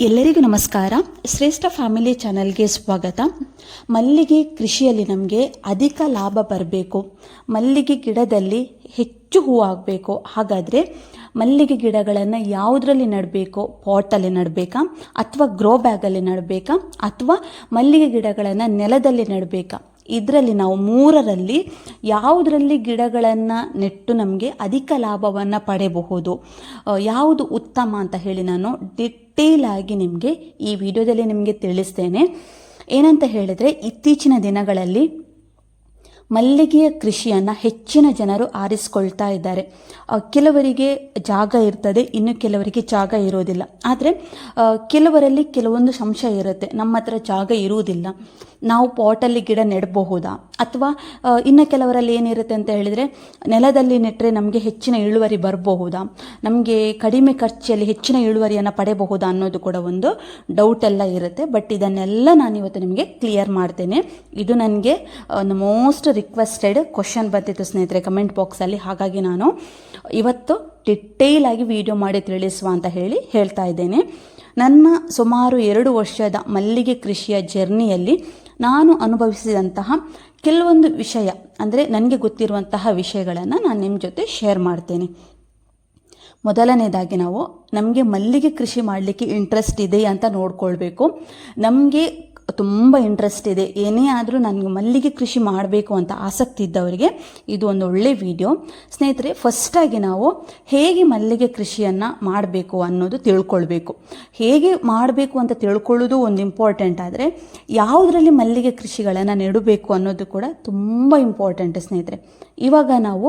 ಎಲ್ಲರಿಗೂ ನಮಸ್ಕಾರ. ಶ್ರೇಷ್ಠ ಫ್ಯಾಮಿಲಿ ಚಾನಲ್ಗೆ ಸ್ವಾಗತ. ಮಲ್ಲಿಗೆ ಕೃಷಿಯಲ್ಲಿ ನಮಗೆ ಅಧಿಕ ಲಾಭ ಬರಬೇಕು. ಮಲ್ಲಿಗೆ ಗಿಡದಲ್ಲಿ ಹೆಚ್ಚು ಹೂ ಆಗಬೇಕು. ಹಾಗಾದರೆ ಮಲ್ಲಿಗೆ ಗಿಡಗಳನ್ನು ಯಾವುದರಲ್ಲಿ ನೆಡಬೇಕು? ಪಾಟಲ್ಲಿ ನೆಡಬೇಕಾ? ಅಥವಾ ಗ್ರೋ ಬ್ಯಾಗಲ್ಲಿ ನೆಡಬೇಕಾ? ಅಥವಾ ಮಲ್ಲಿಗೆ ಗಿಡಗಳನ್ನು ನೆಲದಲ್ಲಿ ನೆಡಬೇಕಾ? ಇದರಲ್ಲಿ ನಾವು ಮೂರರಲ್ಲಿ ಯಾವುದರಲ್ಲಿ ಗಿಡಗಳನ್ನು ನೆಟ್ಟು ನಮಗೆ ಅಧಿಕ ಲಾಭವನ್ನು ಪಡೆಯಬಹುದು ಯಾವುದು ಉತ್ತಮ ಅಂತ ಹೇಳಿ ನಾನು ಡಿಟೇಲ್ ಆಗಿ ನಿಮಗೆ ಈ ವಿಡಿಯೋದಲ್ಲಿ ನಿಮಗೆ ತಿಳಿಸ್ತೇನೆ. ಏನಂತ ಹೇಳಿದರೆ, ಇತ್ತೀಚಿನ ದಿನಗಳಲ್ಲಿ ಮಲ್ಲಿಗೆಯ ಕೃಷಿಯನ್ನು ಹೆಚ್ಚಿನ ಜನರು ಆರಿಸಿಕೊಳ್ತಾ ಇದ್ದಾರೆ. ಕೆಲವರಿಗೆ ಜಾಗ ಇರ್ತದೆ, ಇನ್ನು ಕೆಲವರಿಗೆ ಜಾಗ ಇರೋದಿಲ್ಲ. ಆದರೆ ಕೆಲವರಲ್ಲಿ ಕೆಲವೊಂದು ಸಂಶಯ ಇರುತ್ತೆ. ನಮ್ಮ ಹತ್ರ ಜಾಗ ಇರುವುದಿಲ್ಲ. ನಾವು ಪಾಟಲ್ಲಿ ಗಿಡ ನೆಡಬಹುದಾ? ಅಥವಾ ಇನ್ನು ಕೆಲವರಲ್ಲಿ ಏನಿರುತ್ತೆ ಅಂತ ಹೇಳಿದರೆ, ನೆಲದಲ್ಲಿ ನೆಟ್ಟರೆ ನಮಗೆ ಹೆಚ್ಚಿನ ಇಳುವರಿ ಬರಬಹುದಾ? ನಮಗೆ ಕಡಿಮೆ ಖರ್ಚಲ್ಲಿ ಹೆಚ್ಚಿನ ಇಳುವರಿಯನ್ನು ಪಡೆಯಬಹುದಾ ಅನ್ನೋದು ಕೂಡ ಒಂದು ಡೌಟ್ ಎಲ್ಲ ಇರುತ್ತೆ. ಬಟ್ ಇದನ್ನೆಲ್ಲ ನಾನು ಇವತ್ತು ನಿಮಗೆ ಕ್ಲಿಯರ್ ಮಾಡ್ತೇನೆ. ಇದು ನನಗೆ ಒಂದು ಮೋಸ್ಟ್ ರಿಕ್ವೆಸ್ಟೆಡ್ ಕ್ವಶನ್ ಬಂದಿತ್ತು ಸ್ನೇಹಿತರೆ ಕಮೆಂಟ್ ಬಾಕ್ಸಲ್ಲಿ ಹಾಗಾಗಿ ನಾನು ಇವತ್ತು ಡಿಟೇಲ್ ಆಗಿ ವಿಡಿಯೋ ಮಾಡಿ ತಿಳಿಸುವ ಅಂತ ಹೇಳಿ ಹೇಳ್ತಾ ಇದ್ದೇನೆ. ನನ್ನ ಸುಮಾರು ಎರಡು ವರ್ಷದ ಮಲ್ಲಿಗೆ ಕೃಷಿಯ ಜರ್ನಿಯಲ್ಲಿ ನಾನು ಅನುಭವಿಸಿದಂತಹ ಕೆಲವೊಂದು ವಿಷಯ, ಅಂದರೆ ನನಗೆ ಗೊತ್ತಿರುವಂತಹ ವಿಷಯಗಳನ್ನು ನಾನು ನಿಮ್ಮ ಜೊತೆ ಶೇರ್ ಮಾಡ್ತೇನೆ. ಮೊದಲನೇದಾಗಿ ನಾವು ನಮಗೆ ಮಲ್ಲಿಗೆ ಕೃಷಿ ಮಾಡಲಿಕ್ಕೆ ಇಂಟ್ರೆಸ್ಟ್ ಇದೆ ಅಂತ ನೋಡ್ಕೊಳ್ಬೇಕು. ನಮಗೆ ತುಂಬ ಇಂಟ್ರೆಸ್ಟ್ ಇದೆ. ಏನೇ ಆದರೂ ನನಗೆ ಮಲ್ಲಿಗೆ ಕೃಷಿ ಮಾಡಬೇಕು ಅಂತ ಆಸಕ್ತಿ ಇದ್ದವರಿಗೆ ಇದು ಒಂದು ಒಳ್ಳೆ ವಿಡಿಯೋ ಸ್ನೇಹಿತರೆ ಫಸ್ಟಾಗಿ ನಾವು ಹೇಗೆ ಮಲ್ಲಿಗೆ ಕೃಷಿಯನ್ನು ಮಾಡಬೇಕು ಅನ್ನೋದು ತಿಳ್ಕೊಳ್ಬೇಕು. ಹೇಗೆ ಮಾಡಬೇಕು ಅಂತ ತಿಳ್ಕೊಳ್ಳೋದು ಒಂದು ಇಂಪಾರ್ಟೆಂಟ್ ಆದರೆ, ಯಾವುದರಲ್ಲಿ ಮಲ್ಲಿಗೆ ಕೃಷಿಗಳನ್ನು ನೆಡಬೇಕು ಅನ್ನೋದು ಕೂಡ ತುಂಬ ಇಂಪಾರ್ಟೆಂಟ್ ಸ್ನೇಹಿತರೆ. ಇವಾಗ ನಾವು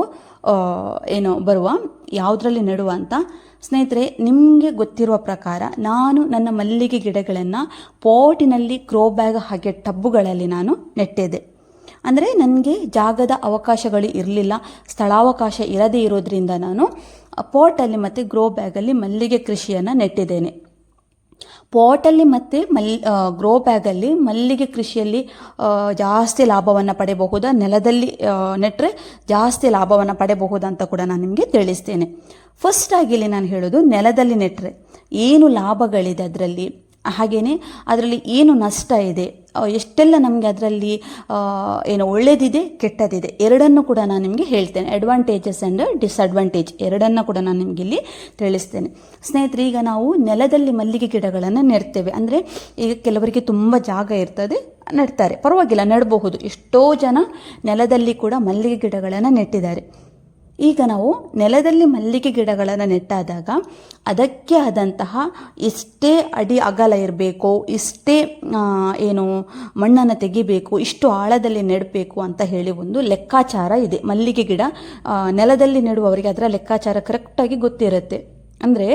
ಏನು ಬರುವ, ಯಾವುದರಲ್ಲಿ ನೆಡುವ ಅಂತ ಸ್ನೇಹಿತರೆ, ನಿಮಗೆ ಗೊತ್ತಿರುವ ಪ್ರಕಾರ ನಾನು ನನ್ನ ಮಲ್ಲಿಗೆ ಗಿಡಗಳನ್ನು ಪೋಟಿನಲ್ಲಿ ಗ್ರೋ ಬ್ಯಾಗ್ ಹಾಗೆ ಟಬ್ಬುಗಳಲ್ಲಿ ನಾನು ನೆಟ್ಟಿದ್ದೆ. ಅಂದರೆ ನನಗೆ ಜಾಗದ ಅವಕಾಶಗಳು ಇರಲಿಲ್ಲ, ಸ್ಥಳಾವಕಾಶ ಇರದೇ ಇರೋದ್ರಿಂದ ನಾನು ಪಾಟಲ್ಲಿ ಮತ್ತು ಗ್ರೋ ಬ್ಯಾಗಲ್ಲಿ ಮಲ್ಲಿಗೆ ಕೃಷಿಯನ್ನು ನೆಟ್ಟಿದ್ದೇನೆ. ಪಾಟಲ್ಲಿ ಮತ್ತು ಮಲ್ ಗ್ರೋ ಬ್ಯಾಗಲ್ಲಿ ಮಲ್ಲಿಗೆ ಕೃಷಿಯಲ್ಲಿ ಜಾಸ್ತಿ ಲಾಭವನ್ನು ಪಡೆಯಬಹುದಾ ನೆಲದಲ್ಲಿ ನೆಟ್ಟರೆ ಜಾಸ್ತಿ ಲಾಭವನ್ನು ಪಡೆಯಬಹುದಾ ಅಂತ ಕೂಡ ನಾನು ನಿಮಗೆ ತಿಳಿಸ್ತೇನೆ. ಫಸ್ಟಾಗಿ ಇಲ್ಲಿ ನಾನು ಹೇಳೋದು ನೆಲದಲ್ಲಿ ನೆಟ್ಟರೆ ಏನು ಲಾಭಗಳಿದೆ ಅದರಲ್ಲಿ? ಹಾಗೆಯೇ ಅದರಲ್ಲಿ ಏನು ನಷ್ಟ ಇದೆ? ಎಷ್ಟೆಲ್ಲ ನಮಗೆ ಅದರಲ್ಲಿ ಏನು ಒಳ್ಳೆಯದಿದೆ ಕೆಟ್ಟದಿದೆ? ಎರಡನ್ನು ಕೂಡ ನಾನು ನಿಮಗೆ ಹೇಳ್ತೇನೆ. ಅಡ್ವಾಂಟೇಜಸ್ ಆ್ಯಂಡ್ ಡಿಸ್ಅಡ್ವಾಂಟೇಜ್ ಎರಡನ್ನು ಕೂಡ ನಾನು ನಿಮಗೆ ಇಲ್ಲಿ ತಿಳಿಸ್ತೇನೆ. ಸ್ನೇಹಿತರೆ, ಈಗ ನಾವು ನೆಲದಲ್ಲಿ ಮಲ್ಲಿಗೆ ಗಿಡಗಳನ್ನು ನೆಡ್ತೇವೆ. ಅಂದರೆ ಈಗ ಕೆಲವರಿಗೆ ತುಂಬ ಜಾಗ ಇರ್ತದೆ, ನೆಡ್ತಾರೆ. ಪರವಾಗಿಲ್ಲ, ನೆಡಬಹುದು. ಎಷ್ಟೋ ಜನ ನೆಲದಲ್ಲಿ ಕೂಡ ಮಲ್ಲಿಗೆ ಗಿಡಗಳನ್ನು ನೆಟ್ಟಿದ್ದಾರೆ. ಈಗ ನಾವು ನೆಲದಲ್ಲಿ ಮಲ್ಲಿಗೆ ಗಿಡಗಳನ್ನು ನೆಟ್ಟಾದಾಗ ಅದಕ್ಕೆ ಆದಂತಹ ಇಷ್ಟೇ ಅಡಿ ಅಗಲ ಇರಬೇಕು ಇಷ್ಟೇ ಏನು ಮಣ್ಣನ್ನು ತೆಗಿಬೇಕು, ಇಷ್ಟು ಆಳದಲ್ಲಿ ನೆಡಬೇಕು ಅಂತ ಹೇಳಿ ಒಂದು ಲೆಕ್ಕಾಚಾರ ಇದೆ. ಮಲ್ಲಿಗೆ ಗಿಡ ನೆಲದಲ್ಲಿ ನೆಡುವವರಿಗೆ ಅದರ ಲೆಕ್ಕಾಚಾರ ಕರೆಕ್ಟಾಗಿ ಗೊತ್ತಿರುತ್ತೆ. ಅಂದರೆ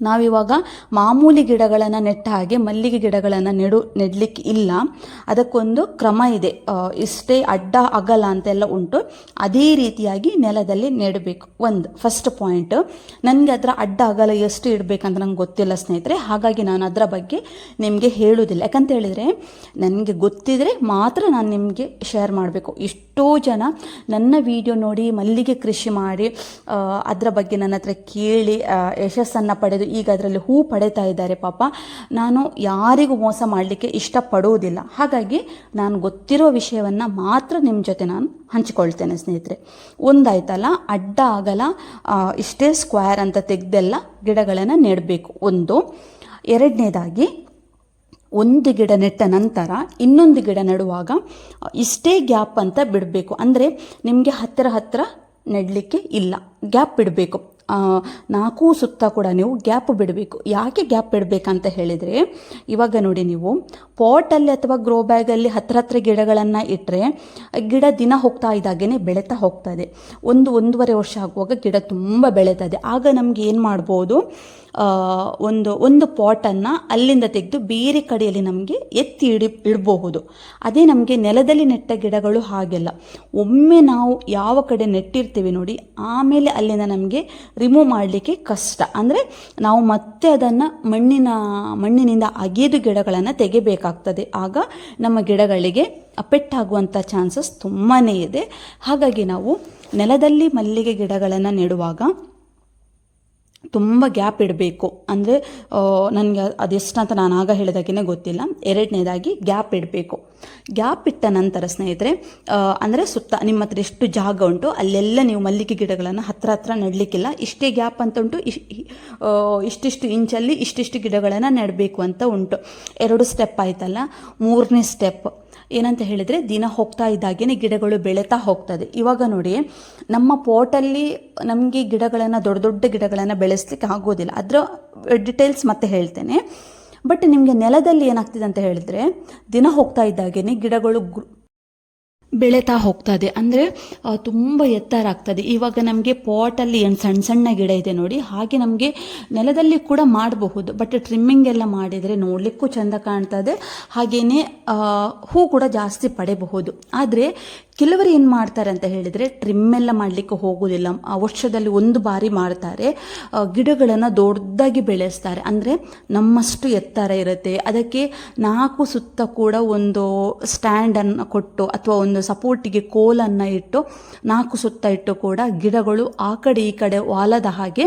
ನಾವಿವಾಗ ಮಾಮೂಲಿ ಗಿಡಗಳನ್ನು ನೆಟ್ಟ ಹಾಗೆ ಮಲ್ಲಿಗೆ ಗಿಡಗಳನ್ನು ನೆಡು, ನೆಡ್ಲಿಕ್ಕೆ ಇಲ್ಲ. ಅದಕ್ಕೊಂದು ಕ್ರಮ ಇದೆ. ಇಷ್ಟೇ ಅಡ್ಡ, ಅಗಲ ಅಂತೆಲ್ಲ ಉಂಟು. ಅದೇ ರೀತಿಯಾಗಿ ನೆಲದಲ್ಲಿ ನೆಡಬೇಕು. ಒಂದು ಫಸ್ಟ್ ಪಾಯಿಂಟ್ ನನಗೆ ಅದರ ಅಡ್ಡ, ಅಗಲ ಎಷ್ಟು ಇಡಬೇಕಂತ ನಂಗೆ ಗೊತ್ತಿಲ್ಲ ಸ್ನೇಹಿತರೆ. ಹಾಗಾಗಿ ನಾನು ಅದರ ಬಗ್ಗೆ ನಿಮಗೆ ಹೇಳುವುದಿಲ್ಲ. ಯಾಕಂತ ಹೇಳಿದರೆ, ನನಗೆ ಗೊತ್ತಿದ್ರೆ ಮಾತ್ರ ನಾನು ನಿಮಗೆ ಶೇರ್ ಮಾಡಬೇಕು. ಎಷ್ಟೋ ಜನ ನನ್ನ ವಿಡಿಯೋ ನೋಡಿ ಮಲ್ಲಿಗೆ ಕೃಷಿ ಮಾಡಿ ಅದರ ಬಗ್ಗೆ ನನ್ನ ಹತ್ರ ಕೇಳಿ ಯಶಸ್ಸನ್ನು ಪಡೆದು ಈಗ ಅದರಲ್ಲಿ ಹೂ ಪಡೆತಾ ಇದ್ದಾರೆ ಪಾಪ. ನಾನು ಯಾರಿಗೂ ಮೋಸ ಮಾಡಲಿಕ್ಕೆ ಇಷ್ಟಪಡುವುದಿಲ್ಲ. ಹಾಗಾಗಿ ನಾನು ಗೊತ್ತಿರೋ ವಿಷಯವನ್ನು ಮಾತ್ರ ನಿಮ್ಮ ಜೊತೆ ನಾನು ಹಂಚಿಕೊಳ್ತೇನೆ ಸ್ನೇಹಿತರೆ. ಒಂದಾಯ್ತಲ್ಲ, ಅಡ್ಡ ಆಗಲ ಇಷ್ಟೇ ಸ್ಕ್ವೇರ್ ಅಂತ ತೆಗೆದೆಲ್ಲ ಗಿಡಗಳನ್ನು ನೆಡಬೇಕು. ಒಂದು. ಎರಡನೇದಾಗಿ ಒಂದು ಗಿಡ ನೆಟ್ಟ ನಂತರ ಇನ್ನೊಂದು ಗಿಡ ನೆಡುವಾಗ ಇಷ್ಟೇ ಗ್ಯಾಪ್ ಅಂತ ಬಿಡಬೇಕು. ಅಂದರೆ ನಿಮಗೆ ಹತ್ತಿರ ಹತ್ತಿರ ನೆಡಲಿಕ್ಕೆ ಇಲ್ಲ. ಗ್ಯಾಪ್ ಬಿಡಬೇಕು. ನಾಲ್ಕು ಸುತ್ತ ಕೂಡ ನೀವು ಗ್ಯಾಪ್ ಬಿಡಬೇಕು. ಯಾಕೆ ಗ್ಯಾಪ್ ಬಿಡಬೇಕಂತ ಹೇಳಿದರೆ, ಇವಾಗ ನೋಡಿ ನೀವು ಪಾಟಲ್ಲಿ ಅಥವಾ ಗ್ರೋ ಬ್ಯಾಗಲ್ಲಿ ಹತ್ರ ಹತ್ರ ಗಿಡಗಳನ್ನು ಇಟ್ಟರೆ ಗಿಡ ದಿನ ಹೋಗ್ತಾ ಇದ್ದಾಗೇ ಬೆಳೀತಾ ಹೋಗ್ತದೆ ಒಂದು ಒಂದೂವರೆ ವರ್ಷ ಆಗುವಾಗ ಗಿಡ ತುಂಬ ಬೆಳೀತದೆ ಆಗ ನಮ್ಗೆ ಏನು ಮಾಡ್ಬೋದು ಒಂದು ಒಂದು ಪಾಟನ್ನು ಅಲ್ಲಿಂದ ತೆಗೆದು ಬೇರೆ ಕಡೆಯಲ್ಲಿ ನಮಗೆ ಎತ್ತಿ ಇಡಿ, ಇಡಬಹುದು. ಅದೇ ನಮಗೆ ನೆಲದಲ್ಲಿ ನೆಟ್ಟ ಗಿಡಗಳು ಹಾಗೆಲ್ಲ. ಒಮ್ಮೆ ನಾವು ಯಾವ ಕಡೆ ನೆಟ್ಟಿರ್ತೀವಿ ನೋಡಿ, ಆಮೇಲೆ ಅಲ್ಲಿಂದ ನಮಗೆ ರಿಮೂವ್ ಮಾಡಲಿಕ್ಕೆ ಕಷ್ಟ. ಅಂದರೆ ನಾವು ಮತ್ತೆ ಅದನ್ನು ಮಣ್ಣಿನ, ಮಣ್ಣಿನಿಂದ ಅಗೆದು ಗಿಡಗಳನ್ನು ತೆಗಿಬೇಕಾಗ್ತದೆ. ಆಗ ನಮ್ಮ ಗಿಡಗಳಿಗೆ ಅಪೆಟ್ಟಾಗುವಂಥ ಚಾನ್ಸಸ್ ತುಂಬಾ ಇದೆ. ಹಾಗಾಗಿ ನಾವು ನೆಲದಲ್ಲಿ ಮಲ್ಲಿಗೆ ಗಿಡಗಳನ್ನು ನೆಡುವಾಗ ತುಂಬ ಗ್ಯಾಪ್ ಇಡಬೇಕು. ಅಂದರೆ ನನಗೆ ಅದೆಷ್ಟಂತ ನಾನು ಆಗ ಹೇಳಿದಾಗೇ ಗೊತ್ತಿಲ್ಲ. ಎರಡನೇದಾಗಿ ಗ್ಯಾಪ್ ಇಡಬೇಕು. ಗ್ಯಾಪ್ ಇಟ್ಟ ನಂತರ ಸ್ನೇಹಿತರೆ ಅಂದರೆ ಸುತ್ತ ನಿಮ್ಮ ಹತ್ರ ಎಷ್ಟು ಜಾಗ ಉಂಟು ಅಲ್ಲೆಲ್ಲ ನೀವು ಮಲ್ಲಿಗೆ ಗಿಡಗಳನ್ನು ಹತ್ರ ಹತ್ರ ನೆಡಲಿಕ್ಕಿಲ್ಲ. ಇಷ್ಟೇ ಗ್ಯಾಪ್ ಅಂತ ಉಂಟು. ಇಷ್ಟಿಷ್ಟು ಇಂಚಲ್ಲಿ ಇಷ್ಟಿಷ್ಟು ಗಿಡಗಳನ್ನು ನೆಡಬೇಕು ಅಂತ ಉಂಟು. ಎರಡು ಸ್ಟೆಪ್ ಆಯ್ತಲ್ಲ. ಮೂರನೇ ಸ್ಟೆಪ್ ಏನಂತ ಹೇಳಿದರೆ ದಿನ ಹೋಗ್ತಾ ಇದ್ದಾಗೇನೆ ಗಿಡಗಳು ಬೆಳೀತಾ ಹೋಗ್ತದೆ. ಇವಾಗ ನೋಡಿ, ನಮ್ಮ ಪೋಟಲ್ಲಿ ನಮಗೆ ಗಿಡಗಳನ್ನು, ದೊಡ್ಡ ದೊಡ್ಡ ಗಿಡಗಳನ್ನು ಬೆಳೆಸ್ಲಿಕ್ಕೆ ಆಗೋದಿಲ್ಲ. ಅದರ ಡಿಟೇಲ್ಸ್ ಮತ್ತೆ ಹೇಳ್ತೇನೆ. ಬಟ್ ನಿಮಗೆ ನೆಲದಲ್ಲಿ ಏನಾಗ್ತಿದೆ ಅಂತ ಹೇಳಿದ್ರೆ, ದಿನ ಹೋಗ್ತಾ ಇದ್ದಾಗೇನೆ ಗಿಡಗಳು ಬೆಳೀತಾ ಹೋಗ್ತದೆ. ಅಂದರೆ ತುಂಬ ಎತ್ತರ ಆಗ್ತದೆ. ಇವಾಗ ನಮಗೆ ಪಾಟಲ್ಲಿ ಏನು ಸಣ್ಣ ಸಣ್ಣ ಗಿಡ ಇದೆ ನೋಡಿ, ಹಾಗೆ ನಮಗೆ ನೆಲದಲ್ಲಿ ಕೂಡ ಮಾಡಬಹುದು. ಬಟ್ ಟ್ರಿಮ್ಮಿಂಗ್ ಎಲ್ಲ ಮಾಡಿದರೆ ನೋಡಲಿಕ್ಕೂ ಚೆಂದ ಕಾಣ್ತದೆ. ಹಾಗೆಯೇ ಹೂ ಕೂಡ ಜಾಸ್ತಿ ಪಡೆಯಬಹುದು ಆದರೆ ಕೆಲವರು ಏನು ಮಾಡ್ತಾರೆ ಅಂತ ಹೇಳಿದರೆ ಟ್ರಿಮ್ ಎಲ್ಲ ಮಾಡಲಿಕ್ಕೆ ಹೋಗೋದಿಲ್ಲ. ಆ ವರ್ಷದಲ್ಲಿ ಒಂದು ಬಾರಿ ಮಾಡ್ತಾರೆ. ಗಿಡಗಳನ್ನು ದೊಡ್ಡದಾಗಿ ಬೆಳೆಸ್ತಾರೆ. ಅಂದರೆ ನಮ್ಮಷ್ಟು ಎತ್ತರ ಇರುತ್ತೆ. ಅದಕ್ಕೆ ನಾಲ್ಕು ಸುತ್ತ ಕೂಡ ಒಂದು ಸ್ಟ್ಯಾಂಡನ್ನು ಕೊಟ್ಟು ಅಥವಾ ಒಂದು ಸಪೋರ್ಟಿಗೆ ಕೋಲನ್ನು ಇಟ್ಟು ನಾಲ್ಕು ಸುತ್ತ ಇಟ್ಟು ಕೂಡ ಗಿಡಗಳು ಆ ಕಡೆ ಈ ಕಡೆ ವಾಲದ ಹಾಗೆ